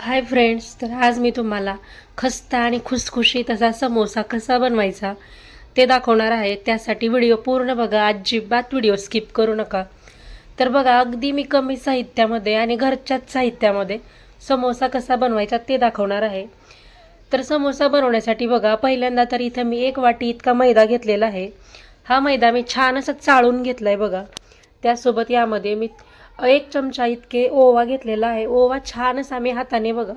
Hi friends तर आज मी तुम्हाला खस्ता आणि खुसखुशीत असा समोसा कसा बनवायचा ते दाखवणार आहे. त्यासाठी व्हिडिओ पूर्ण बघा अजिबात व्हिडिओ स्किप करू नका. तर बघा अगदी मी कमी साहित्यामध्ये आणि घरच्याच साहित्यामध्ये समोसा कसा बनवायचा ते दाखवणार आहे. तर समोसा बनवण्यासाठी बघा पहिल्यांदा तर इथं मी एक वाटी इतका मैदा घेतलेला आहे. हा मैदा मी छान असा चाळून घेतला आहे बघा. त्यासोबत यामध्ये मी एक चमचा इतके ओवा घेतलेला आहे. ओवा छान असा मी हाताने बघा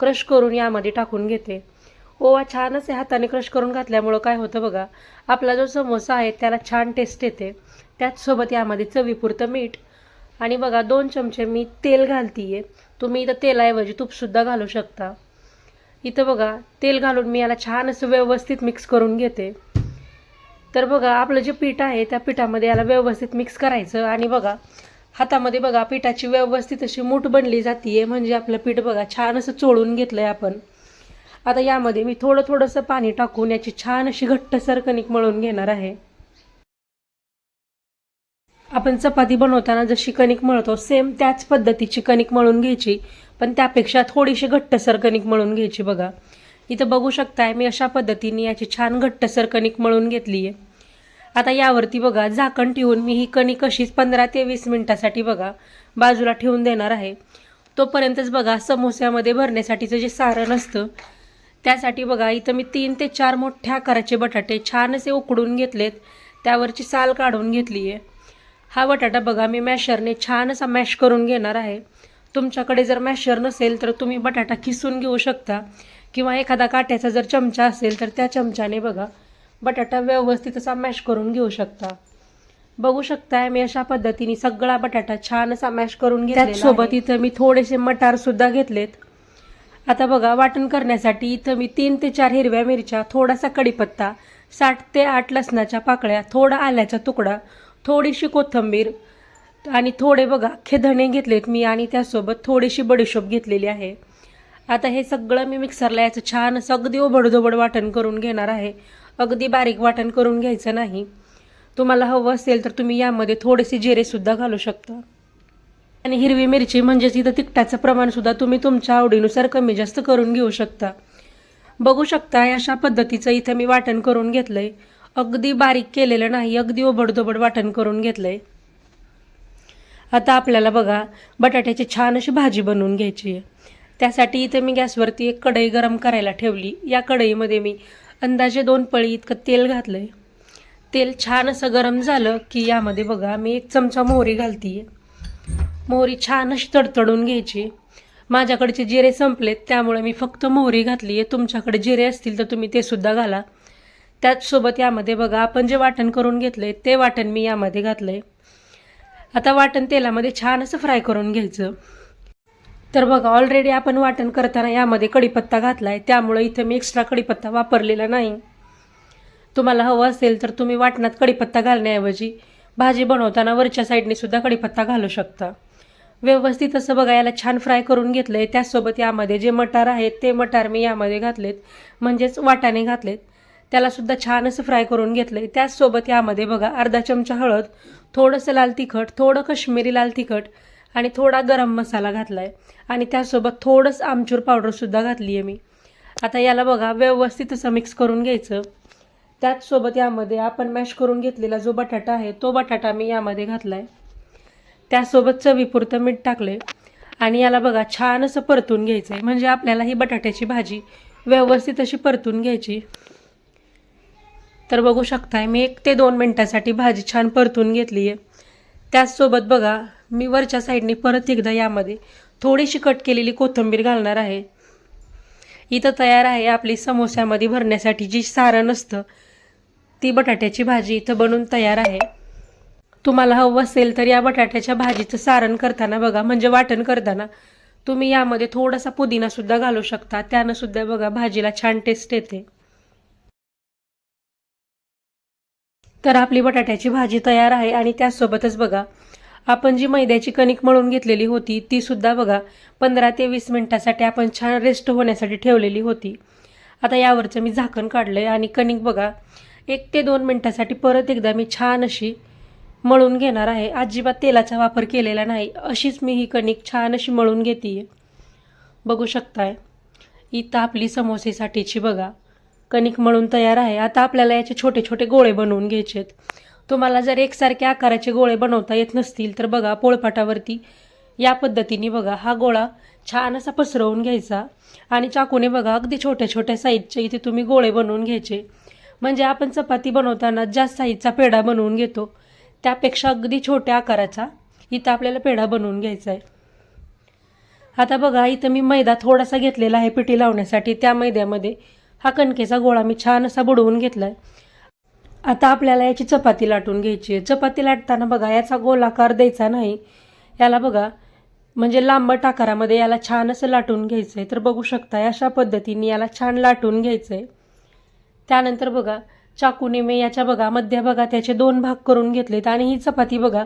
क्रश करून यामध्ये टाकून घेते. ओवा छान असे हाताने क्रश करून घातल्यामुळं काय होतं बघा आपला जो समोसा आहे त्याला छान टेस्ट येते. त्याचसोबत यामध्ये चवीपुरतं मीठ. आणि बघा दोन चमचे मी तेल घालतीये. तुम्ही इथं तेलाऐवजी तूपसुद्धा घालू शकता. इथं बघा तेल घालून मी याला छान असं व्यवस्थित मिक्स करून घेते. तर बघा आपलं जे पीठ आहे त्या पिठामध्ये याला व्यवस्थित मिक्स करायचं. आणि बघा हातामध्ये बघा पिठाची व्यवस्थित अशी मूठ बनली जाते म्हणजे आपलं पीठ बघा छान असं चोळून घेतलं आहे आपण. आता यामध्ये मी थोडं थोडंसं पाणी टाकून याची छान अशी घट्टसर कणिक मळून घेणार आहे. आपण चपाती बनवताना जशी कणिक मळतो सेम त्याच पद्धतीची कणिक मळून घ्यायची. पण त्यापेक्षा थोडीशी घट्टसर कणिक मळून घ्यायची बघा. इथं बघू शकताय मी अशा पद्धतीने याची छान घट्टसर कणिक मळून घेतली आहे आता यावरती बघा झाकण ठेवून मी ही कणिक अशीच पंधरा ते वीस मिनटासाठी बघा बाजूला ठेवून देणार आहे. तोपर्यंतच बघा समोस्यामध्ये भरण्यासाठीचं जे सारण असतं त्यासाठी बघा इथं मी तीन ते चार मोठ्या आकाराचे बटाटे छान असे उकडून घेतलेत त्यावरची साल काढून घेतली आहे हा बटाटा बघा मी मॅशरने छान असा मॅश करून घेणार आहे. तुमच्याकडे जर मॅशर नसेल तर तुम्ही बटाटा किसून घेऊ शकता. किंवा एखादा काट्याचा जर चमचा असेल तर त्या चमच्याने बघा बटाटा व्यवस्थित असा मॅश करून घेऊ शकता. बघू शकताय मी अशा पद्धतीने सगळा बटाटा छान असा मॅश करून घेतला सोबत इथं मी थोडेसे मटार सुद्धा घेतलेत. आता बघा वाटण करण्यासाठी इथं मी तीन ते चार हिरव्या मिरच्या थोडासा कढीपत्ता साठ ते आठ लसणाच्या पाकळ्या थोडा आल्याचा तुकडा थोडीशी कोथिंबीर आणि थोडे बघा अख्खे धणे घेतलेत मी आणि त्यासोबत थोडीशी बडीशोप घेतलेली आहे. आता हे सगळं मी मिक्सरला याचं छान असं अगदी ओबडधोबड वाटण करून घेणार आहे. अगदी बारीक वाटण करून घ्यायचं नाही. तुम्हाला हवं असेल तर तुम्ही यामध्ये थोडेसे जिरेसुद्धा घालू शकता. आणि हिरवी मिरची म्हणजेच इथं तिखटाचं प्रमाणसुद्धा तुम्ही तुमच्या आवडीनुसार कमी जास्त करून घेऊ शकता. बघू शकता अशा पद्धतीचं इथं मी वाटण करून घेतलं आहे अगदी बारीक केलेलं नाही अगदी ओबडधोबड वाटण करून घेतलं आहे आता आपल्याला बघा बटाट्याची छान अशी भाजी बनवून घ्यायची आहे. त्यासाठी इथे मी गॅसवरती एक कढई गरम करायला ठेवली. या कढईमध्ये मी अंदाजे दोन पळी इतकं तेल घातलं आहे तेल छान असं गरम झालं की यामध्ये बघा मी एक चमचा मोहरी घालते मोहरी छान अशी तडतडून घ्यायची. माझ्याकडचे जिरे संपलेत त्यामुळे मी फक्त मोहरी घातली आहे तुमच्याकडे जिरे असतील तर तुम्ही ते सुद्धा घाला. त्याचसोबत यामध्ये बघा आपण जे वाटण करून घेतलं आहे ते वाटण मी यामध्ये घातलं आहे आता वाटण तेलामध्ये छान असं फ्राय करून घ्यायचं. तर बघा ऑलरेडी आपण वाटण करताना यामध्ये कढीपत्ता घातला आहे त्यामुळं इथं मी एक्स्ट्रा कढीपत्ता वापरलेला नाही. तुम्हाला हवं असेल तर तुम्ही वाटणात कढीपत्ता घालण्याऐवजी भाजी बनवताना वरच्या साईडने सुद्धा कढीपत्ता घालू शकता. व्यवस्थित असं बघा याला छान फ्राय करून घेतलं आहे त्याचसोबत यामध्ये जे मटार आहेत ते मटार मी यामध्ये घातलेत. म्हणजेच वाटाणे घातलेत. त्यालासुद्धा छान असं फ्राय करून घेतलं आहे त्याचसोबत यामध्ये बघा अर्धा चमचा हळद थोडंसं लाल तिखट थोडं कश्मीरी लाल तिखट आणि थोडा गरम मसाला घातला आहे आणि त्यासोबत थोडंसं आमचूर पावडरसुद्धा घातली आहे मी. आता याला बघा व्यवस्थित असं मिक्स करून घ्यायचं. त्याचसोबत यामध्ये आपण मॅश करून घेतलेला जो बटाटा आहे तो बटाटा मी यामध्ये घातला आहे त्यासोबत चवीपुरतं मीठ टाकलं आहे आणि याला बघा छान असं परतून घ्यायचं आहे म्हणजे आपल्याला ही बटाट्याची भाजी व्यवस्थित अशी परतून घ्यायची. तर बघू शकताय मी एक ते दोन मिनटासाठी भाजी छान परतून घेतली आहे त्याचसोबत बघा मी वरच्या साईडने परत एकदा यामध्ये थोडीशी कट केलेली कोथिंबीर घालणार आहे. इथं तयार आहे आपली समोस्यामध्ये भरण्यासाठी जी सारण असतं ती बटाट्याची भाजी इथं बनून तयार आहे. तुम्हाला हवं असेल तर या बटाट्याच्या भाजीचं सारण करताना बघा म्हणजे वाटण करताना. तुम्ही यामध्ये थोडासा पुदिनासुद्धा घालू शकता त्यानं सुद्धा बघा भाजीला छान टेस्ट येते. तर आपली बटाट्याची भाजी तयार आहे आणि त्यासोबतच बघा आपण जी मैद्याची कणिक मळून घेतलेली होती ती सुद्धा बघा पंधरा ते वीस मिनटासाठी आपण छान रेस्ट होण्यासाठी ठेवलेली होती. आता यावरचं मी झाकण काढलं आहे आणि कणिक बघा एक ते दोन मिनटासाठी परत एकदा मी छान अशी मळून घेणार आहे. अजिबात तेलाचा वापर केलेला नाही अशीच मी ही कणिक छान अशी मळून घेते बघू शकताय इथं आपली समोसेसाठीची बघा कणिक मळून तयार आहे. आता आपल्याला याचे छोटे छोटे गोळे बनवून घ्यायचे आहेत तुम्हाला जर एकसारखे आकाराचे गोळे बनवता येत नसतील तर बघा पोळपाटावरती. या पद्धतीने बघा हा गोळा छान असा पसरवून घ्यायचा. आणि चाकूने बघा अगदी छोट्या छोट्या साईजचे इथे तुम्ही गोळे बनवून घ्यायचे. म्हणजे आपण चपाती बनवताना ज्या साईजचा पेढा बनवून घेतो त्यापेक्षा अगदी छोट्या आकाराचा इथं आपल्याला पेढा बनवून घ्यायचा आहे. आता बघा इथं मी मैदा थोडासा घेतलेला आहे पिठी लावण्यासाठी. त्या मैद्यामध्ये हा कणकेचा गोळा मी छान असा बुडवून घेतला आहे आता आपल्याला याची चपाती लाटून घ्यायची आहे. चपाती लाटताना बघा याचा गोलाकार द्यायचा नाही. याला बघा म्हणजे लांबट आकारामध्ये याला छान असं लाटून घ्यायचं आहे तर बघू शकता अशा पद्धतीने याला छान लाटून घ्यायचं आहे त्यानंतर बघा चाकूने मी याच्या बघा मध्य बघा त्याचे दोन भाग करून घेतलेत. आणि ही चपाती बघा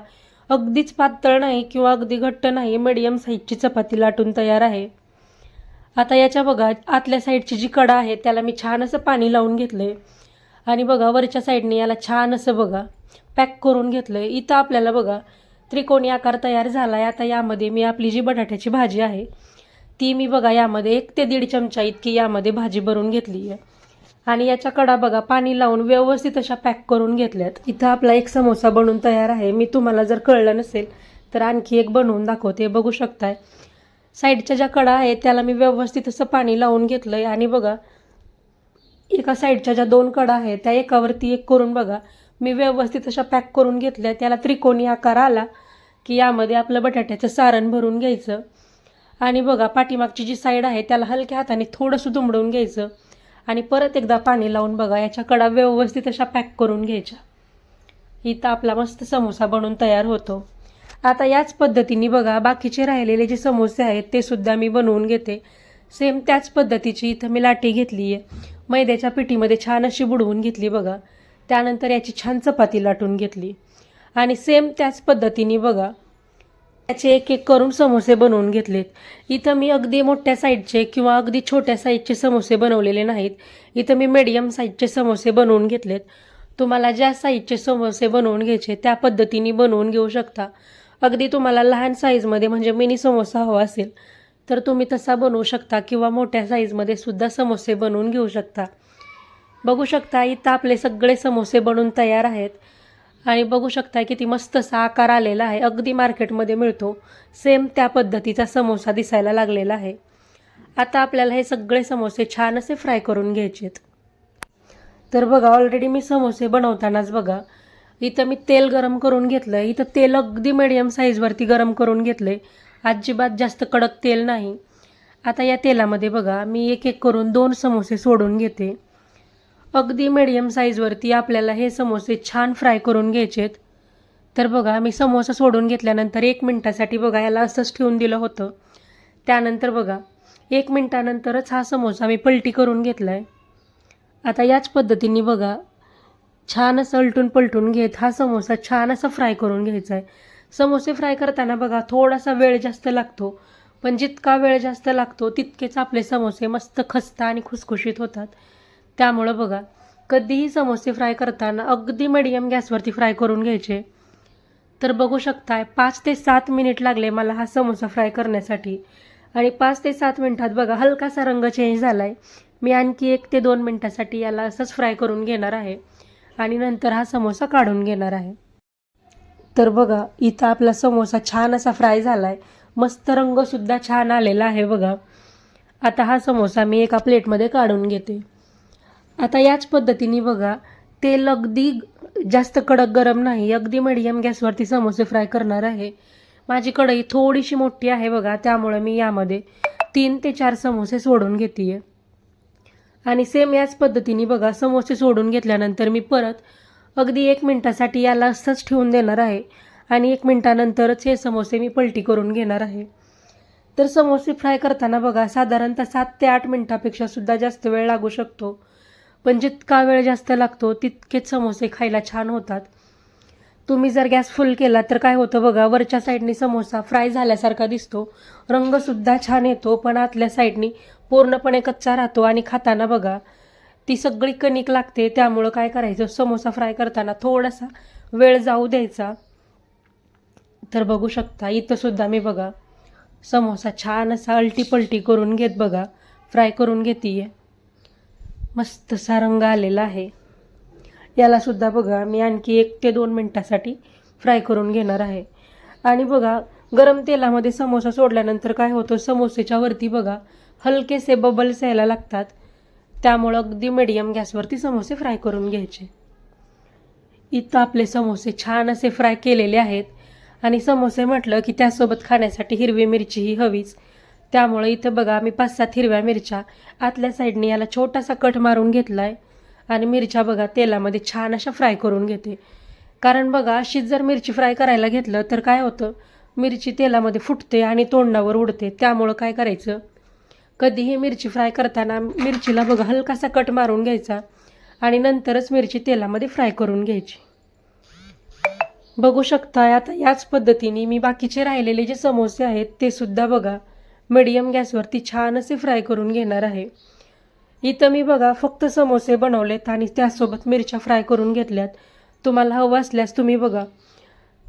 अगदीच पातळ नाही किंवा अगदी घट्ट नाही मिडियम साईजची चपाती लाटून तयार आहे. आता याच्या बघा आतल्या साईडची जी कडा आहे त्याला मी छान असं पाणी लावून घेतलं आहे आणि बघा वरच्या साईडने याला छान असं बघा पॅक करून घेतलं आहे इथं आपल्याला बघा त्रिकोणी आकार तयार झाला आहे आता यामध्ये मी आपली जी बटाट्याची भाजी आहे ती मी बघा यामध्ये एक ते दीड चमचा इतकी यामध्ये भाजी भरून घेतली आहे. आणि याच्या कडा बघा पाणी लावून व्यवस्थित अशा पॅक करून घेतल्यात. इथं आपला एक समोसा बनवून तयार आहे. मी तुम्हाला जर कळलं नसेल तर आणखी एक बनवून दाखवते. बघू शकताय. साईडच्या ज्या कडा आहे त्याला मी व्यवस्थित असं पाणी लावून घेतलं आहे आणि बघा एका साईडच्या ज्या दोन कडा आहेत त्या एकावरती एक करून बघा. मी व्यवस्थित अशा पॅक करून घेतल्या त्याला त्रिकोणी आकार आला की यामध्ये आपलं बटाट्याचं सारण भरून घ्यायचं. आणि बघा पाठीमागची जी साईड आहे त्याला हलक्या हाताने थोडंसं दुमडून घ्यायचं. आणि परत एकदा पाणी लावून बघा याच्या कडा व्यवस्थित अशा पॅक करून घ्यायच्या. इथं आपला मस्त समोसा बनून तयार होतो. आता याच पद्धतीने बघा बाकीचे राहिलेले जे समोसे आहेत ते सुद्धा मी बनवून घेते. सेम त्याच पद्धतीची इथं मी लाटी घेतली आहे. मैद्याच्या पिठीमध्ये छान अशी बुडवून घेतली बघा. त्यानंतर याची छान चपाती लाटून घेतली. आणि सेम त्याच पद्धतीने बघा त्याचे एक एक करून समोसे बनवून घेतलेत. इथं मी अगदी मोठ्या साईजचे किंवा अगदी छोट्या साईजचे समोसे बनवलेले नाहीत. इथं मी मीडियम साईजचे समोसे बनवून घेतलेत. तुम्हाला ज्या साईजचे समोसे बनवून घ्यायचे त्या पद्धतीने बनवून घेऊ शकता. अगदी तुम्हाला लहान साईजमध्ये म्हणजे मिनी समोसा हवा असेल तर तुम्ही तसा बनवू शकता किंवा मोठ्या साईजमध्ये सुद्धा समोसे बनवून घेऊ शकता. बघू शकता इथं आपले सगळे समोसे बनवून तयार आहेत. आणि बघू शकता किती मस्त असा आकार आलेला आहे. अगदी मार्केटमध्ये मिळतो. सेम त्या पद्धतीचा समोसा दिसायला लागलेला आहे. आता आपल्याला हे सगळे समोसे छान असे फ्राय करून घ्यायचेत. तर बघा ऑलरेडी मी समोसे बनवतानाच बघा इथं मी तेल गरम करून घेतलं आहे इथं तेल अगदी मिडियम साईजवरती गरम करून घेतलं आहे अजिबात जास्त कडक तेल नाही. आता या तेलामध्ये बघा मी एक एक करून दोन समोसे सोडून घेते. अगदी मिडियम साईजवरती आपल्याला हे समोसे छान फ्राय करून घ्यायचेत. तर बघा मी समोसा सोडून घेतल्यानंतर एक मिनटासाठी बघा याला असंच ठेवून दिलं होतं. त्यानंतर बघा एक मिनटानंतरच हा समोसा मी पलटी करून घेतला आहे आता याच पद्धतीने बघा छान असं अलटून पलटून घेत हा समोसा छान असा फ्राय करून घ्यायचा आहे समोसे फ्राय करताना बघा थोडासा वेळ जास्त लागतो. पण जितका वेळ जास्त लागतो तितकेच आपले समोसे मस्त खस्ता आणि खुसखुशीत होतात. त्यामुळं बघा कधीही समोसे फ्राय करताना अगदी मिडियम गॅसवरती फ्राय करून घ्यायचे. तर बघू शकताय पाच ते सात मिनिट लागले मला हा समोसा फ्राय करण्यासाठी. आणि पाच ते सात मिनिटात बघा हलकासा रंग चेंज झाला आहे मी आणखी एक ते दोन मिनटासाठी याला असंच फ्राय करून घेणार आहे. आणि नंतर हा समोसा काढून घेणार आहे. तर बघा इथं आपला समोसा छान असा फ्राय झाला आहे मस्त रंगसुद्धा छान आलेला आहे बघा. आता हा समोसा मी एका प्लेटमध्ये काढून घेते. आता याच पद्धतीने बघा तेल अगदी जास्त कडक गरम नाही अगदी मिडियम गॅसवरती समोसे फ्राय करणार आहे. माझी कढई थोडीशी मोठी आहे बघा त्यामुळे मी यामध्ये तीन ते चार समोसे सोडून घेते आणि सेम याच पद्धतीने बघा समोसे सोडून घेतल्यानंतर मी परत अगदी एक मिनटासाठी याला असंच ठेवून देणार आहे. आणि एक मिनटानंतरच हे समोसे मी पलटी करून घेणार आहे. तर समोसे फ्राय करताना बघा साधारणतः सात ते आठ मिनटापेक्षा सुद्धा जास्त वेळ लागू शकतो. पण जितका वेळ जास्त लागतो तितकेच समोसे खायला छान होतात. तुम्ही जर गॅस फुल केला तर काय होतं बघा वरच्या साईडनी समोसा फ्राय झाल्यासारखा दिसतो. रंगसुद्धा छान येतो पण आतल्या साईडनी पूर्णपणे कच्चा राहतो. आणि खाताना बघा ती सगळी कणिक लागते त्यामुळं काय करायचं? समोसा फ्राय करताना थोडासा वेळ जाऊ द्यायचा. तर बघू शकता इथंसुद्धा मी बघा समोसा छान असा अलटी पलटी करून घेत बघा. फ्राय करून घेते मस्त असा रंग आलेला आहे. यालासुद्धा बघा मी आणखी एक ते दोन मिनटासाठी फ्राय करून घेणार आहे. आणि बघा गरम तेलामध्ये समोसा सोडल्यानंतर काय होतं? समोसेच्या वरती बघा हलकेसे बबल्स यायला लागतात. त्यामुळं अगदी मिडियम गॅसवरती समोसे फ्राय करून घ्यायचे. इथं आपले समोसे छान असे फ्राय केलेले आहेत. आणि समोसे म्हटलं की त्यासोबत खाण्यासाठी हिरवी मिरची ही हवीच. त्यामुळं इथं बघा मी पाच सात हिरव्या मिरच्या आतल्या साईडने याला छोटासा कट मारून घेतला आहे आणि मिरच्या बघा तेलामध्ये छान अशा फ्राय करून घेते. कारण बघा अशीच जर मिरची फ्राय करायला घेतलं तर काय होतं? मिरची तेलामध्ये फुटते आणि तोंडावर उडते. त्यामुळं काय करायचं? कधीही मिरची फ्राय करताना मिरचीला बघा हलकासा कट मारून घ्यायचा आणि नंतरच मिरची तेलामध्ये फ्राय करून घ्यायची. बघू शकता आता याच पद्धतीने मी बाकीचे राहिलेले जे समोसे आहेत ते सुद्धा बघा मिडियम गॅसवरती छान असे फ्राय करून घेणार आहे. इथं मी बघा फक्त समोसे बनवलेत आणि त्यासोबत मिरच्या फ्राय करून घेतल्यात. तुम्हाला हवं असल्यास तुम्ही बघा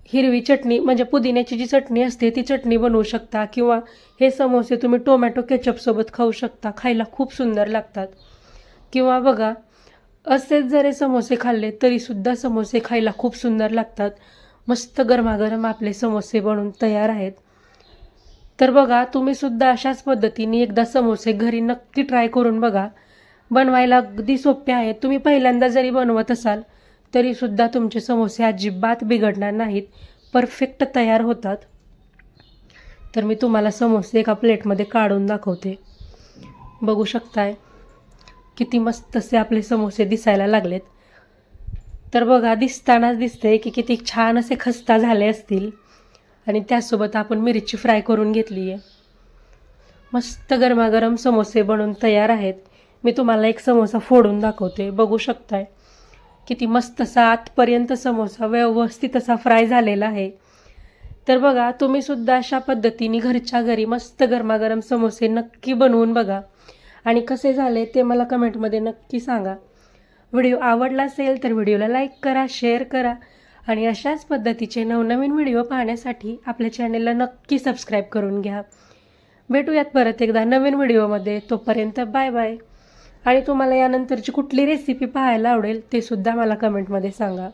हिरवी चटणी म्हणजे पुदिन्याची जी चटणी असते ती चटणी बनवू शकता. किंवा हे समोसे तुम्ही टोमॅटो केचपसोबत खाऊ शकता. खायला खूप सुंदर लागतात. किंवा बघा असेच जरी समोसे खाल्ले तरीसुद्धा समोसे खायला खूप सुंदर लागतात. मस्त गरमागरम आपले समोसे बनून तयार आहेत. तर बघा तुम्ही सुद्धा अशाच पद्धतीने एकदा समोसे घरी नक्की ट्राय करून बघा. बनवायला अगदी सोपे आहेत. तुम्ही पहिल्यांदा जरी बनवत असाल तरीसुद्धा तुमचे समोसे अजिबात बिघडणार नाहीत. परफेक्ट तयार होतात. तर मी तुम्हाला समोसे एका प्लेटमध्ये काढून दाखवते. बघू शकताय किती मस्त असे आपले समोसे दिसायला लागलेत. तर बघा दिसतानाच दिसते की किती छान असे खस्ता झाले असतील. आणि त्यासोबत आपण मिरची फ्राय करून घेतली आहे. मस्त गरमागरम समोसे बनून तयार आहेत. मी तुम्हाला एक समोसा फोडून दाखवते. बघू शकताय. किती मस्त असा आतपर्यंत समोसा व्यवस्थित असा फ्राय झालेला आहे. तर बघा तुम्ही सुद्धा अशा पद्धतीने घरच्या घरी मस्त गरमागरम समोसे नक्की बनवून बघा. आणि कसे झाले ते मला कमेंटमध्ये नक्की सांगा. व्हिडिओ आवडला असेल तर व्हिडिओला लाईक करा शेअर करा. आणि अशाच पद्धतीचे नवनवीन व्हिडिओ पाहण्यासाठी आपल्या चॅनेलला नक्की सबस्क्राईब करून घ्या. भेटूयात परत एकदा नवीन व्हिडिओमध्ये. तोपर्यंत बाय बाय आणि तुम्हाला यानंतरची कुठली रेसिपी पाहायला आवडेल ते सुद्धा मला कमेंटमध्ये सांगा.